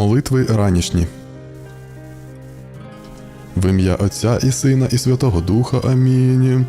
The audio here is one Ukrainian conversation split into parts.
Молитви ранішні. В ім'я Отця і Сина, і Святого Духа. Амінь.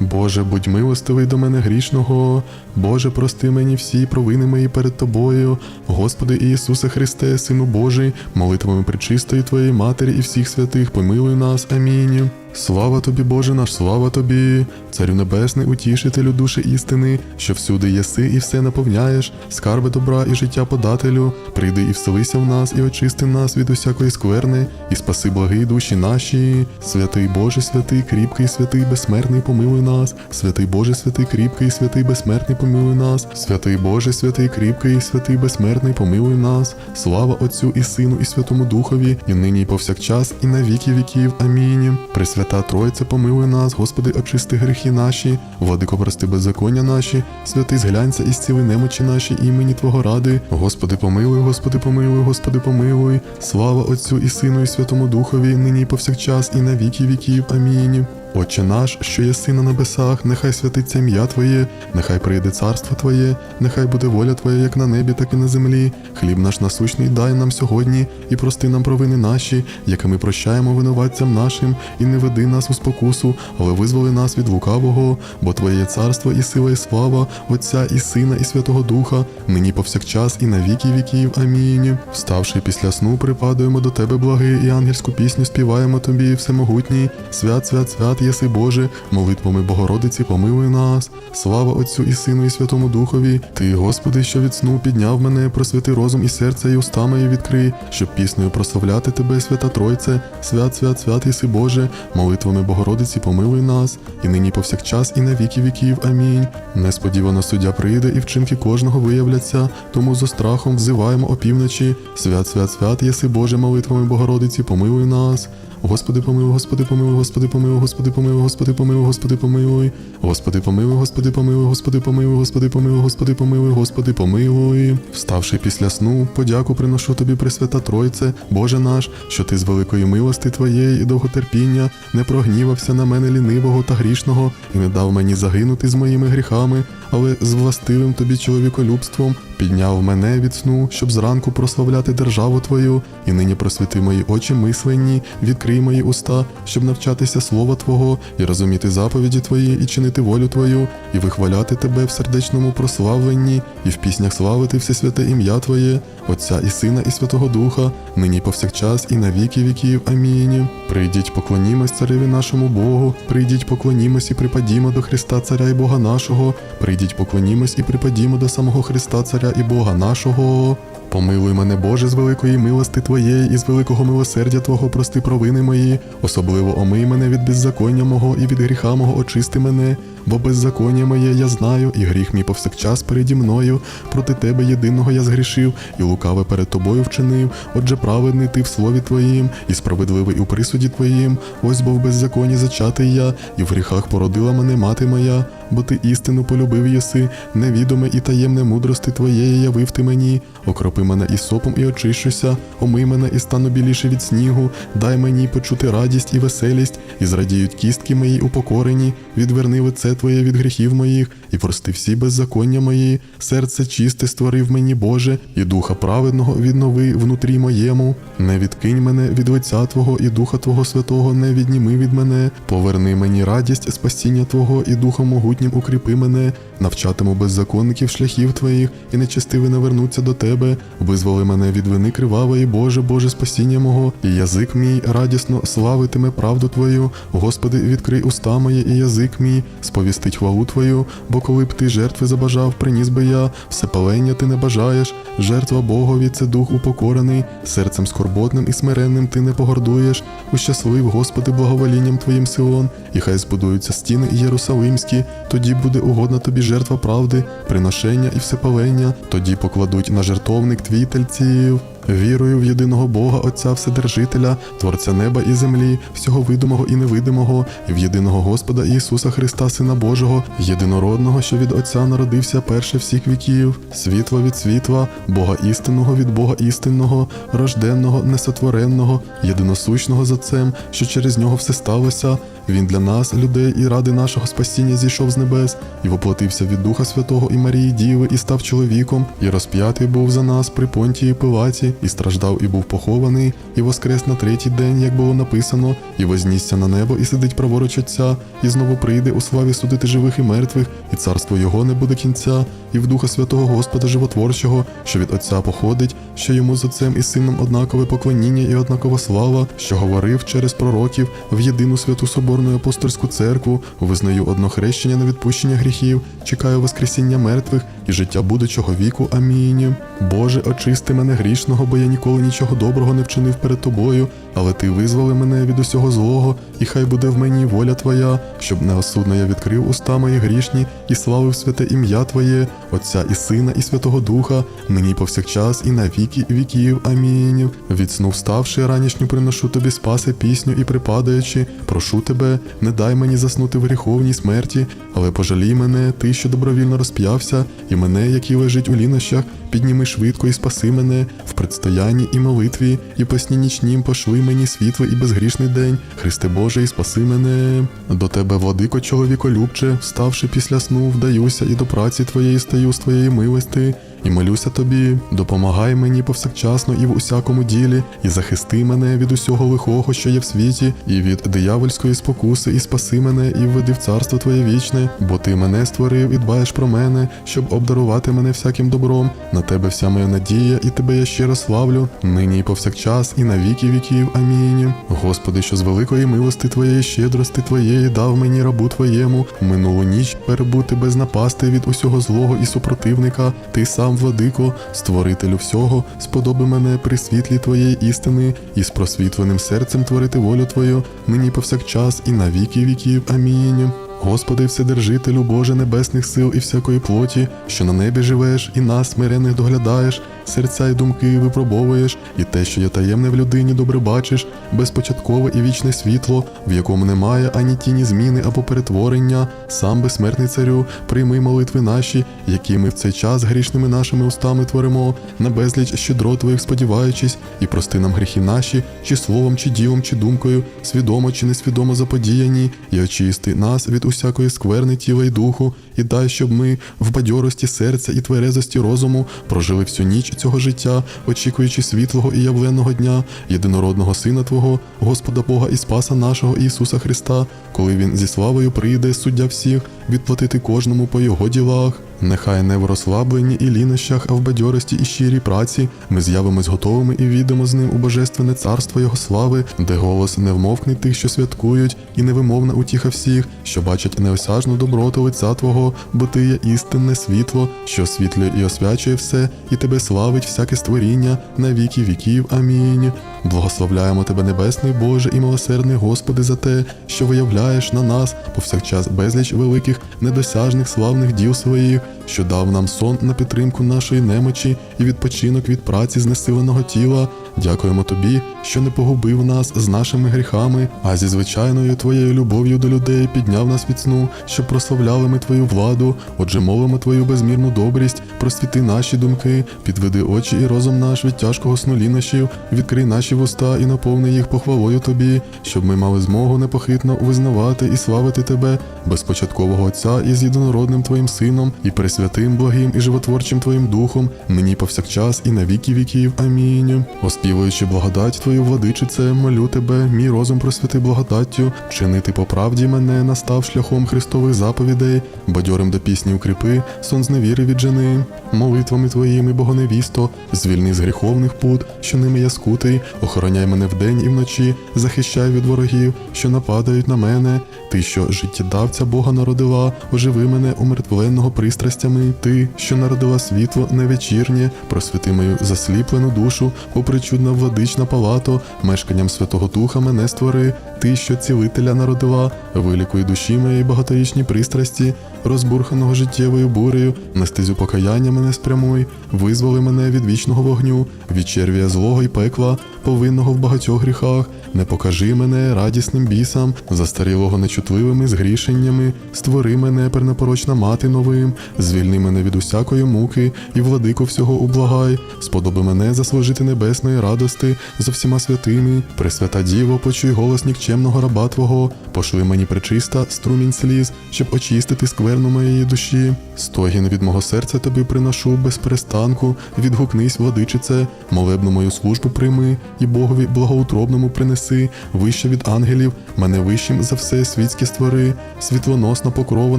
Боже, будь милостивий до мене грішного, Боже, прости мені всі провини мої перед Тобою, Господи Ісусе Христе, Сину Божий, молитвами причистої Твоєї Матері і всіх святих, помилуй нас. Амінь. Слава тобі, Боже наш, слава тобі, Царю Небесний, утішителю душі істини, що всюди єси і все наповняєш, скарби добра і життя подателю, прийди і вселися в нас, і очисти нас від усякої скверни, і спаси благі душі наші. Святий Боже, святий, кріпкий, святий, безсмертний, помилуй нас, святий Боже, святий, кріпкий, святий, безсмертний, помилуй нас, святий Боже, святий, кріпкий, святий, безсмертний, помилуй нас. Слава Отцю і Сину, і Святому Духові, і нині, і повсякчас, і на віки віків. Амінь. Пресвята Тройце, помилуй нас, Господи, очисти гріхи наші, владико, прости беззаконня наші, святий зглянься і зціли немочі наші імені Твого ради. Господи, помилуй, Господи, помилуй, Господи, помилуй. Слава Отцю і Сину, і Святому Духові, нині і повсякчас, і на віки віків. Амінь. Отче наш, що єси на небесах, нехай святиться ім'я Твоє, нехай прийде царство Твоє, нехай буде воля Твоя, як на небі, так і на землі. Хліб наш насущний дай нам сьогодні, і прости нам провини наші, які ми прощаємо винуватцям нашим, і не веди нас у спокусу, але визволи нас від лукавого, бо Твоє є царство і сила, і слава, Отця і Сина, і Святого Духа, нині повсякчас, і на віки віків. Амінь. Вставши після сну, припадуємо до Тебе, благий, і ангельську пісню співаємо Тобі, всемогутній, свят, свят, свят, єси Боже, молитвами Богородиці, помилуй нас. Слава Отцю і Сину, і Святому Духові. Ти, Господи, що від сну підняв мене, просвяти розум і серце, і уста мої відкрий, щоб піснею прославляти Тебе, свята Тройце, свят, свят, свят, єси Боже, молитвами Богородиці, помилуй нас, і нині повсякчас, і на віки віків. Амінь. Несподівано суддя прийде, і вчинки кожного виявляться, тому зо страхом взиваємо опівночі. Свят, свят, свят, єси Боже, молитвами Богородиці, помилуй нас. Господи помилуй, Господи помилуй, Господи помилуй, Господи помилуй, Господи помилуй, Господи помилуй, Господи помилуй, Господи помилуй, Господи помилуй, Господи помилуй, Господи помилуй, Господи помилуй. Вставши після сну, подяку приношу тобі, Пресвята Тройце, Боже наш, що ти з великої милости Твоєї і довготерпіння не прогнівався на мене лінивого та грішного і не дав мені загинути з моїми гріхами, але з властивим тобі чоловіколюбством підняв мене від сну, щоб зранку прославляти державу Твою, і нині просвіти мої очі мисленні, відкрий мої уста, щоб навчатися слова Твого і розуміти заповіді Твої, і чинити волю Твою, і вихваляти Тебе в сердечному прославленні, і в піснях славити все святе ім'я Твоє, Отця і Сина, і Святого Духа, нині повсякчас, і на віки віків. Амінь. Прийдіть, поклонімось цареві нашому Богу, прийдіть, поклонімось і припадімо до Христа, Царя і Бога нашого, прийдіть, поклонімось і припадімо до самого Христа, Царя і Бога нашого. Помилуй мене, Боже, з великої милости Твоєї і з великого милосердя Твого прости провини мої, особливо омий мене від беззаконня мого і від гріха мого очисти мене, бо беззаконня моє я знаю, і гріх мій повсякчас переді мною. Проти Тебе єдиного я згрішив, і лукаве перед Тобою вчинив. Отже, праведний ти в слові Твоїм, і справедливий у присуді Твоїм. Ось бо в беззаконні зачатий я, і в гріхах породила мене мати моя. Бо ти істину полюбив єси, невідоме і таємне мудрости твоєї явив ти мені, окропи мене і сопом, і очищуся, омий мене і стану біліше від снігу, дай мені почути радість і веселість, і зрадіють кістки мої упокорені, відверни лице твоє від гріхів моїх, і прости всі беззаконня мої, серце чисте створив мені, Боже, і духа праведного віднови внутрі моєму. Не відкинь мене від лиця Твого і Духа Твого Святого, не відніми від мене, поверни мені радість спасіння Твого і Духом могутнім укріпи мене, навчатиму беззаконників шляхів Твоїх, і нечестиві навернуться до Тебе, визволи мене від вини кривавої, Боже, Боже, спасіння мого, і язик мій радісно славитиме правду Твою. Господи, відкрий уста мої, і язик мій, сповістить хвалу Твою, бо коли б ти жертви забажав, приніс би я, всепалення ти не бажаєш, жертва Богові це дух упокорений, серцем скорботним і смиренним ти не погордуєш, ущаслив, Господи, благоволінням Твоїм Сион, і хай збудуються стіни Єрусалимські, тоді буде угодна тобі жертва правди, приношення і всепалення, тоді покладуть на жертовник твій тельців. Вірую в єдиного Бога, Отця Вседержителя, Творця неба і землі, всього видимого і невидимого, в єдиного Господа Ісуса Христа, Сина Божого, єдинородного, що від Отця народився перше всіх віків, світло від світла, Бога істинного від Бога істинного, рожденного, несотвореного, єдиносущного з Отцем, що через нього все сталося. Він для нас, людей і ради нашого спасіння зійшов з небес, і воплотився від Духа Святого і Марії Діви, і став чоловіком, і розп'ятий був за нас при понтії Пилаті, і страждав, і був похований, і воскрес на третій день, як було написано, і вознісся на небо, і сидить праворуч Отця, і знову прийде у славі судити живих і мертвих, і царство його не буде кінця, і в Духа Святого Господа Животворчого, що від Отця походить, що йому з Отцем і Сином однакове поклоніння і однакова слава, що говорив через пророків в єдину святу соборну апостольську церкву, визнаю однохрещення на відпущення гріхів, чекаю воскресіння мертвих і життя будучого віку. Амінь. Боже, очисти мене грішного, бо я ніколи нічого доброго не вчинив перед тобою, але ти визволи мене від усього злого, і хай буде в мені воля Твоя, щоб неосудно я відкрив уста мої грішні і славив святе ім'я Твоє, Отця і Сина, і Святого Духа, нині повсякчас, і на віки віків. Амінь. Від сну вставши, ранішню приношу тобі спаси пісню і припадаючи, прошу тебе, не дай мені заснути в гріховній смерті, але пожалій мене, ти, що добровільно розп'явся, і мене, який лежить у лінощах, підніми швидко і спаси мене в предстоянні і молитві, і по сні нічнім пошли мені світлий і безгрішний день. Христе Боже, і спаси мене. До тебе, владико, чоловіколюбче, вставши після сну, вдаюся і до праці твоєї стаю з твоєї милости. І молюся тобі, допомагай мені повсякчасно і в усякому ділі, і захисти мене від усього лихого, що є в світі, і від диявольської спокуси, і спаси мене, і введи в царство Твоє вічне, бо ти мене створив і дбаєш про мене, щоб обдарувати мене всяким добром. На тебе вся моя надія, і тебе я щиро славлю, нині і повсякчас, і на віки віків. Амінь. Господи, що з великої милости Твоєї щедрости Твоєї дав мені рабу Твоєму, минулу ніч перебути без напасти від усього злого і супротивника. Ти сам, владико, створителю всього, сподоби мене при світлі Твоєї істини і з просвітленим серцем творити волю Твою, нині повсякчас, і на віки віків. Амінь. Господи, Вседержителю, Боже небесних сил і всякої плоті, що на небі живеш, і нас, смирених, доглядаєш, серця й думки випробовуєш, і те, що є таємне в людині, добре бачиш, безпочаткове і вічне світло, в якому немає ані тіні зміни або перетворення, сам безсмертний царю, прийми молитви наші, які ми в цей час грішними нашими устами творимо, на безліч щедро твоїх сподіваючись, і прости нам гріхи наші, чи словом, чи ділом, чи думкою, свідомо чи несвідомо заподіяні, і очисти нас від усякої скверни тіла й духу, і дай, щоб ми в бадьорості серця і тверезості розуму прожили всю ніч цього життя, очікуючи світлого і явленого дня, єдинородного Сина Твого, Господа Бога і Спаса нашого Ісуса Христа, коли Він зі славою прийде, суддя всіх, відплатити кожному по його ділах. Нехай не в розслабленні і лінощах, а в бадьорості і щирій праці ми з'явимось готовими і війдемо з ним у божественне царство Його слави, де голос не вмовкне тих, що святкують, і невимовна утіха всіх, що бачать неосяжну доброту лиця Твого, бо Ти є істинне світло, що освітлює і освячує все, і тебе славить всяке створіння на віки віків. Амінь. Благословляємо Тебе, Небесний Боже і милосердний Господи, за те, що виявляєш на нас повсякчас безліч великих, недосяжних славних діл своїх, що дав нам сон на підтримку нашої немочі і відпочинок від праці знесиленого тіла. Дякуємо Тобі, що не погубив нас з нашими гріхами, а зі звичайною Твоєю любов'ю до людей підняв нас від сну, щоб прославляли ми Твою владу. Отже, мовимо Твою безмірну добрість, просвіти наші думки, підведи очі і розум наш від тяжкого сну лінощів, відкрий наші вуста і наповни їх похвалою Тобі, щоб ми мали змогу непохитно визнавати і славити Тебе, безпочаткового Отця і з єдинородним Твоїм Сином, і пресвятим, благим і животворчим Твоїм Духом, нині повсякчас і на віки віків. Амінь. Оспівуючи благодать Твою, владичице, молю Тебе, мій розум просвяти благодаттю, чинити по правді мене, настав шляхом Христових заповідей, бадьорим до пісні укріпи, сон з невіри віджени, молитвами Твоїми, Богоневісто, звільни з гріховних пут, що ними я скутий, охороняй мене вдень і вночі, захищай від ворогів, що нападають на мене. Ти, що життєдавця Бога народила, оживи мене умертвленого пристрастями, ти, що народила світло невечірнє, просвіти мою засліплену душу, о причудна владична палато, мешканням Святого Духа мене створи, ти, що цілителя народила, вилікуй душі моєї багаторічні пристрасті, розбурханого життєвою бурею, на стезю покаяння мене спрямуй, визволи мене від вічного вогню, від червія злого й пекла, повинного в багатьох гріхах, не покажи мене радісним бісам, застарілого нечутливими згрішеннями, створи мене пернепорочна мати новим, звільни мене від усякої муки, і владику всього ублагай, сподоби мене заслужити небесної радости за всіма святими, Пресвята Діво, почуй голос нікчем нікчемного раба Твого, пошли мені причиста струмінь сліз, щоб очистити скверну моєї душі. Стогін від мого серця тобі приношу без перестанку, відгукнись, владичице, молебну мою службу прийми, і Богові благоутробному принеси, вище від ангелів, мене вищим за все світське створи, світлоносна покрова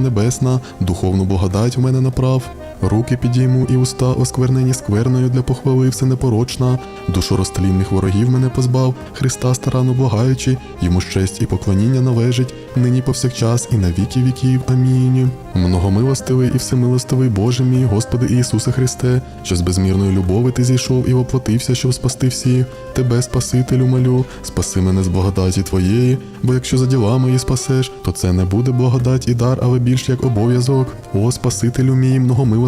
небесна, духовну благодать в мене направ. Руки підійму і уста осквернені скверною для похвали все непорочна, душу розтлінних ворогів мене позбав, Христа старано благаючи, йому ж честь і поклоніння належить, нині повсякчас і на віки віків. Амінь. Многомилостивий і всемилостивий Боже мій, Господи Ісусе Христе, що з безмірної любові ти зійшов і воплотився, щоб спасти всіх. Тебе, Спасителю, молю, спаси мене з благодаті Твоєї, бо якщо за діла мої спасеш, то це не буде благодать і дар, але більш як обов'язок. О, Спасителю мій, многомилостивий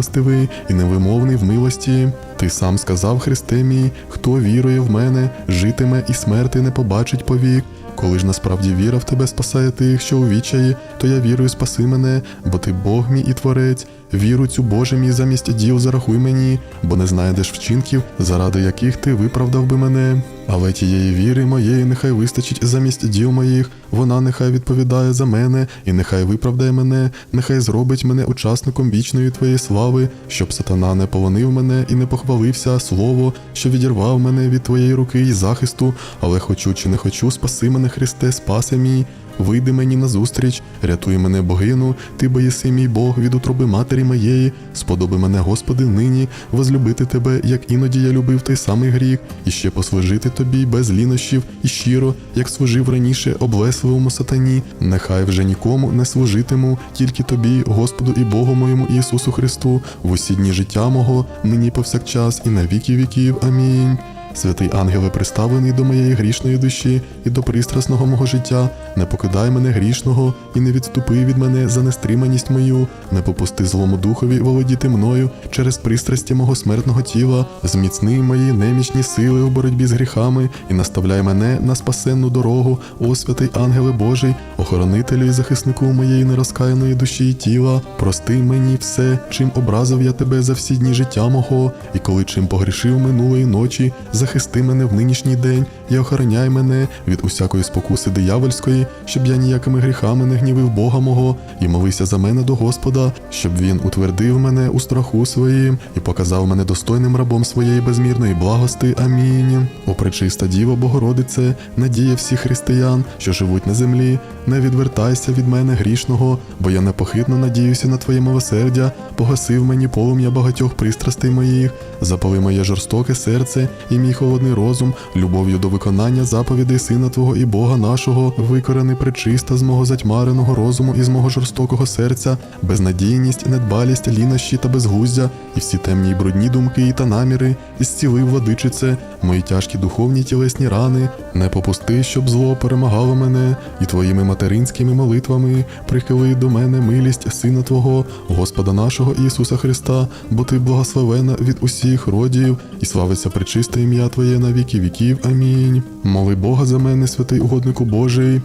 і невимовний в милості. Ти сам сказав, Христе мій, хто вірує в мене, житиме і смерти не побачить повік. Коли ж насправді віра в тебе спасає тих, що у вічаї, то я вірую, спаси мене, бо ти Бог мій і Творець. Віру цю Боже мій замість діл зарахуй мені, бо не знайдеш вчинків, заради яких ти виправдав би мене. Але тієї віри моєї нехай вистачить замість діл моїх, вона нехай відповідає за мене, і нехай виправдає мене, нехай зробить мене учасником вічної твоєї слави, щоб сатана не полонив мене і не похвалився слово, що відірвав мене від твоєї руки і захисту, але хочу чи не хочу, спаси мене, Христе, спаси мій. Вийди мені назустріч, рятуй мене богину, ти бо єси мій Бог від утроби матері моєї, сподоби мене, Господи, нині, возлюбити тебе, як іноді я любив той самий гріх, і ще послужити тобі без лінощів і щиро, як служив раніше облесливому сатані. Нехай вже нікому не служитиму, тільки тобі, Господу і Богу моєму Ісусу Христу, в усі дні життя мого, нині повсякчас і на віки віків. Амінь. Святий ангеле, приставлений до моєї грішної душі і до пристрасного мого життя, не покидай мене грішного і не відступи від мене за нестриманість мою, не попусти злому духові володіти мною через пристрасті мого смертного тіла, зміцни мої немічні сили у боротьбі з гріхами і наставляй мене на спасенну дорогу, о святий ангеле Божий, охоронителю і захиснику моєї нерозкаяної душі і тіла, прости мені все, чим образив я тебе за всі дні життя мого, і коли чим погрішив минулої ночі, захисти мене в нинішній день і охороняй мене від усякої спокуси диявольської, щоб я ніякими гріхами не гнівив Бога мого, і молися за мене до Господа, щоб він утвердив мене у страху своїм і показав мене достойним рабом своєї безмірної благости. Амінь. О пречиста Діво Богородице, надія всіх християн, що живуть на землі, не відвертайся від мене грішного, бо я непохитно надіюся на Твоє милосердя, погасив мені полум'я багатьох пристрастей моїх, запали моє жорстоке серце і мій холодний розум, любов'ю до виконання заповідей Сина Твого і Бога нашого, викорений пречиста з мого затьмареного розуму і з мого жорстокого серця, безнадійність, недбалість, лінощі та безглуздя, і всі темні й брудні думки та наміри, і зцілив владичице, мої тяжкі духовні тілесні рани, не попусти, щоб зло перемагало мене, і твоїми материнськими молитвами прихили до мене милість Сина Твого, Господа нашого Ісуса Христа, бо Ти благословена від усіх родів, і славиться пречисте ім'я Твоє на віки віків. Амінь. Моли Бога за мене, святий угоднику Божий.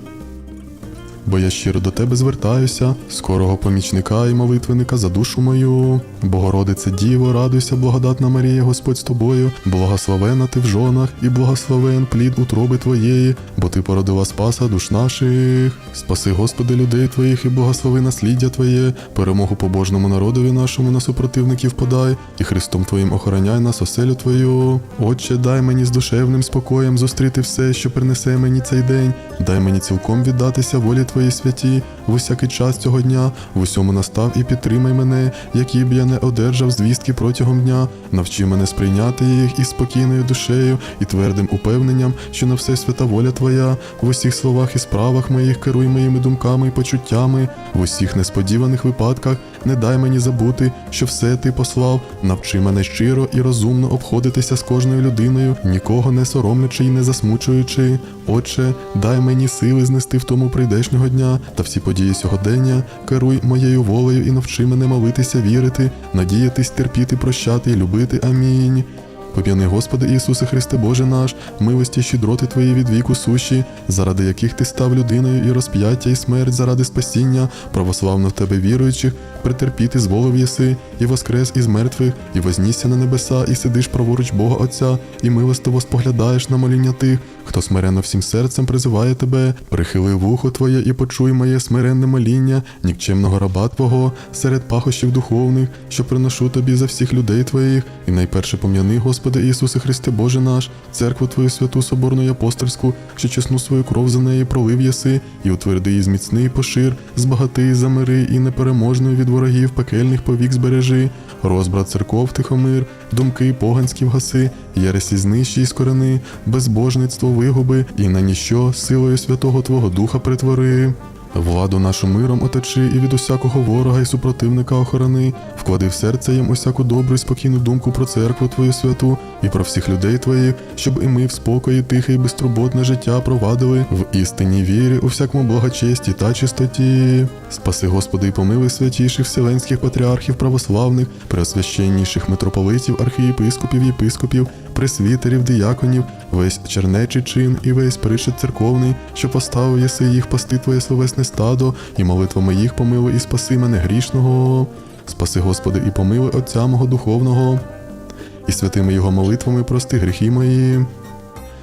Бо я щиро до тебе звертаюся, скорого помічника і молитвенника за душу мою. Богородице Діво, радуйся, благодатна Марія, Господь з тобою, благословена ти в жонах, і благословен плід утроби твоєї, бо ти породила спаса душ наших. Спаси, Господи, людей твоїх, і благослови насліддя Твоє, перемогу побожному народові нашому на супротивників подай, і Христом Твоїм охороняй нас, оселю Твою. Отче, дай мені з душевним спокоєм зустріти все, що принесе мені цей день, дай мені цілком віддатися волі Твоїй святі, в усякий час цього дня, в усьому настав і підтримай мене, які б я не одержав звістки протягом дня, навчи мене сприйняти їх із спокійною душею і твердим упевненням, що на все свята воля Твоя, в усіх словах і справах моїх керуй моїми думками і почуттями, в усіх несподіваних випадках не дай мені забути, що все ти послав, навчи мене щиро і розумно обходитися з кожною людиною, нікого не соромлячи і не засмучуючи. Отче, дай мені сили знести в тому прийдешнього дня та всі події сьогодення, керуй моєю волею і навчи мене молитися, вірити, надіятись, терпіти, прощати і любити. Амінь. Пом'яни, Господи Ісусе Христе Боже наш, милості щедроти Твої від віку суші, заради яких Ти став людиною і розп'яття, і смерть заради спасіння, православно в Тебе віруючих, претерпіти зволив єси, і воскрес із мертвих, і вознісся на небеса, і сидиш праворуч Бога Отця, і милостиво споглядаєш на моління тих, хто смиренно всім серцем призиває тебе, прихили вухо Твоє і почуй моє смиренне моління, нікчемного раба Твого, серед пахощів духовних, що приношу тобі за всіх людей Твоїх, і найперше пом'яни, Господи Ісусе Христе Боже наш, церкву Твою святу соборну й апостольську, що чесну свою кров за неї пролив єси, і утверди її зміцни і пошир, збагати і замири, і непереможною від ворогів пекельних повік збережи, розбрат церков тихомир, думки поганські вгаси, єресі знищі і скорени, безбожництво вигуби, і на ніщо силою Святого Твого Духа притвори. Владу нашу миром оточи і від усякого ворога і супротивника охорони, вклади в серце їм усяку добру і спокійну думку про церкву Твою святу і про всіх людей Твоїх, щоб і ми в спокої тихе і безтурботне життя провадили в істинній вірі, у всякому благочесті та чистоті. Спаси, Господи, і помилуй святіших вселенських патріархів православних, преосвященніших митрополитів, архієпископів, єпископів, пресвітерів, дияконів, весь чернечий чин і весь пришит церковний, що поставив єси їх пасти Твоє словесне стадо, і молитвами їх помилуй і спаси мене грішного. Спаси, Господи, і помилуй Отця мого духовного, і святими його молитвами прости гріхи мої.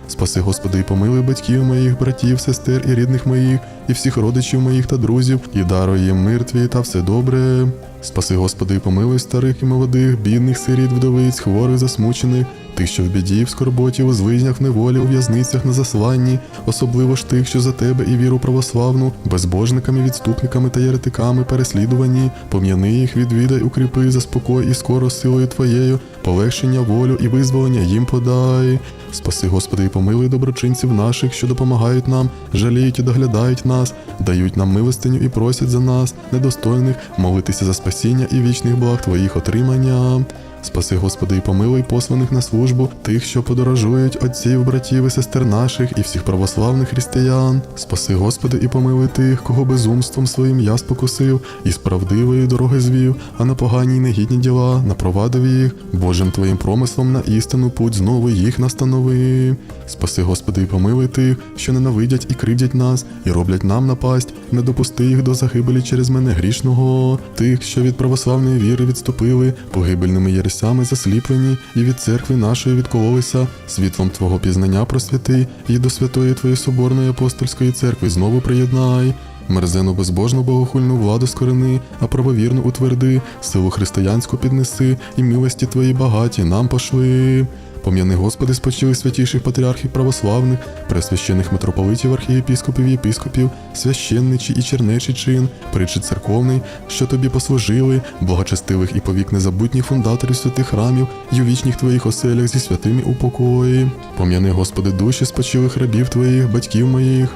Спаси, Господи, і помилуй батьків моїх, братів, сестер і рідних моїх, і всіх родичів моїх та друзів, і даруй їм мир твій та все добре. Спаси, Господи, і помилуй старих і молодих, бідних, сиріт, вдовиць, хворих, засмучених, тих, що в біді, в скорботі, у злизнях, неволі, у в'язницях, на засланні, особливо ж тих, що за тебе і віру православну, безбожниками, відступниками та єретиками переслідувані, пом'яни їх, відвідай, укріпи, заспокой і скоро силою Твоєю, полегшення, волю і визволення їм подай. Спаси, Господи, і помилуй доброчинців наших, що допомагають нам, жаліють і доглядають нас, дають нам милостиню і просять за нас, недостойних, молитися за спасіння і вічних благ Твоїх отримання. Спаси, Господи, і помилуй посланих на службу, тих, що подорожують, отців, братів і сестер наших і всіх православних християн. Спаси, Господи, і помилуй тих, кого безумством своїм я спокусив, і з правдивої дороги звів, а на погані й негідні діла напровадив їх, Божим Твоїм промислом на істину путь знову їх настанови. Спаси, Господи, і помилуй тих, що ненавидять і кривдять нас, і роблять нам напасть, не допусти їх до загибелі через мене грішного, тих, що від православної віри відступили, погибельними єресями засліплені, і від церкви нашої відкололися, світлом Твого пізнання просвяти, і до святої Твоєї соборної апостольської церкви знову приєднай. Мерзену безбожну богохульну владу скорени, а правовірну утверди, силу християнську піднеси, і милості твої багаті нам пошли. Пом'яни, Господи, спочили святіших патріархів православних, пресвящених митрополитів, архієпіскопів, єпископів, священничий і чернечий чин, причит церковний, що тобі послужили, благочестивих і повік незабутніх фундаторів святих храмів, й у вічних твоїх оселях зі святими у покої. Пом'яни, Господи, душі спочилих рабів твоїх, батьків моїх.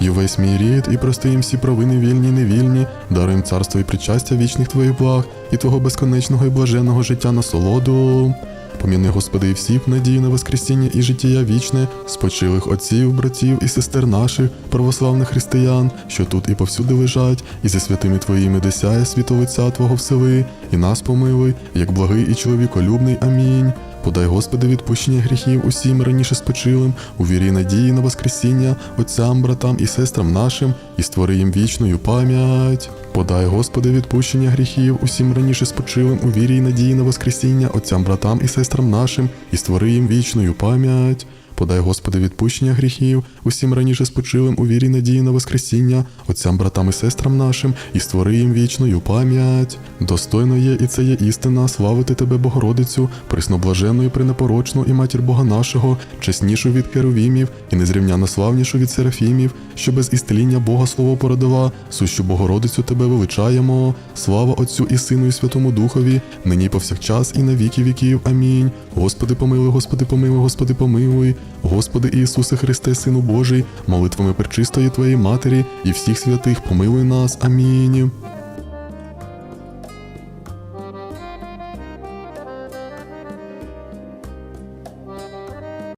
І весь мій рід, і прости їм всі провини вільні й невільні, даруй їм царство і причастя вічних твоїх благ, і твого безконечного і блаженного життя насолоду. Поміни, Господи, і всіх надії на Воскресіння і життя вічне, спочилих отців, братів і сестер наших, православних християн, що тут і повсюди лежать, і зі святими Твоїми досяє світовиця Твого всели, і нас помилуй, як благий і чоловіколюбний. Амінь. Подай, Господи, відпущення гріхів усім раніше спочилим, у вірі надії на Воскресіння, отцям, братам і сестрам нашим, і створи їм вічною пам'ять. Подай, Господи, відпущення гріхів усім раніше спочилим, у вірі надії на Воскресіння, отцям, братам і сестрам нашим, і створи їм вічною пам'ять. Подай, Господи, відпущення гріхів, усім раніше спочилим у вірі надії на Воскресіння, отцям, братам і сестрам нашим, і створи їм вічною пам'ять. Достойно є, і це є істина, славити Тебе, Богородицю, присноблажену і пренепорочну, і матір Бога нашого, чеснішу від херувімів, і незрівняно славнішу від серафімів, що без істеління Бога слово породила, сущу Богородицю Тебе величаємо. Слава Отцю і Сину, і Святому Духові, нині повсякчас, і на віки віків. Амінь. Господи, помилуй, Господи, помилуй, Господи, помилуй. Господи Ісусе Христе, Сину Божий, молитвами пречистої Твоєї Матері і всіх святих помилуй нас. Амінь.